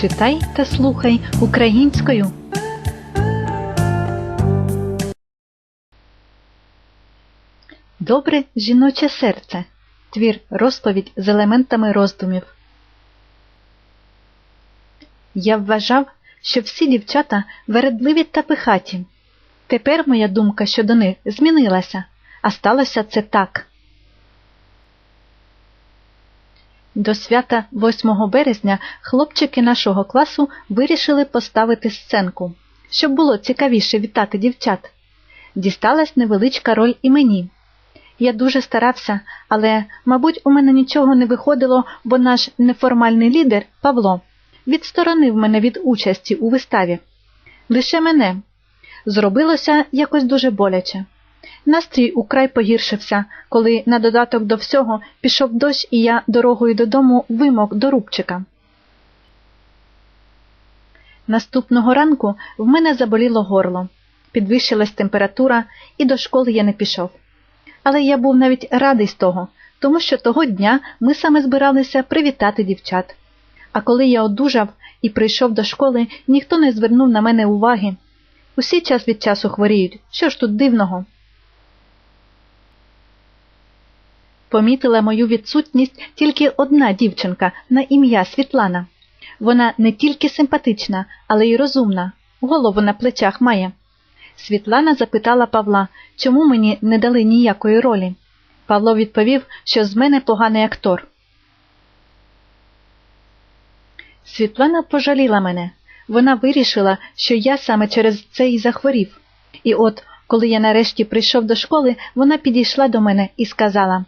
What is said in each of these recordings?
Читай та слухай українською. Добре жіноче серце. Твір розповідь з елементами роздумів. Я вважав, що всі дівчата вередливі та пихаті. Тепер моя думка щодо них змінилася, а сталося це так. До свята 8 березня хлопчики нашого класу вирішили поставити сценку, щоб було цікавіше вітати дівчат. Дісталась невеличка роль і мені. Я дуже старався, але, мабуть, у мене нічого не виходило, бо наш неформальний лідер Павло відсторонив мене від участі у виставі. Лише мене. Зробилося якось дуже боляче. Настрій украй погіршився, коли на додаток до всього пішов дощ, і я дорогою додому вимок до рубчика. Наступного ранку в мене заболіло горло, підвищилась температура, і до школи я не пішов. Але я був навіть радий з того, тому що того дня ми саме збиралися привітати дівчат. А коли я одужав і прийшов до школи, ніхто не звернув на мене уваги. Усі час від часу хворіють. Що ж тут дивного? Помітила мою відсутність тільки одна дівчинка на ім'я Світлана. Вона не тільки симпатична, але й розумна, голову на плечах має. Світлана запитала Павла, чому мені не дали ніякої ролі. Павло відповів, що з мене поганий актор. Світлана пожаліла мене. Вона вирішила, що я саме через це і захворів. І от, коли я нарешті прийшов до школи, вона підійшла до мене і сказала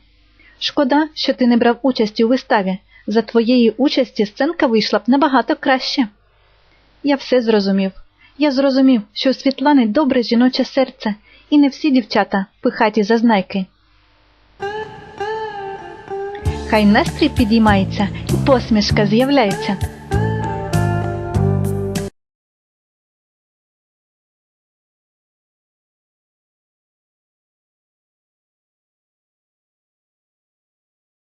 Шкода, що ти не брав участі у виставі. За твоєї участі сценка вийшла б набагато краще. Я все зрозумів. Я зрозумів, що у Світлани добре жіноче серце, і не всі дівчата пихаті зазнайки. Хай настрій підіймається і посмішка з'являється.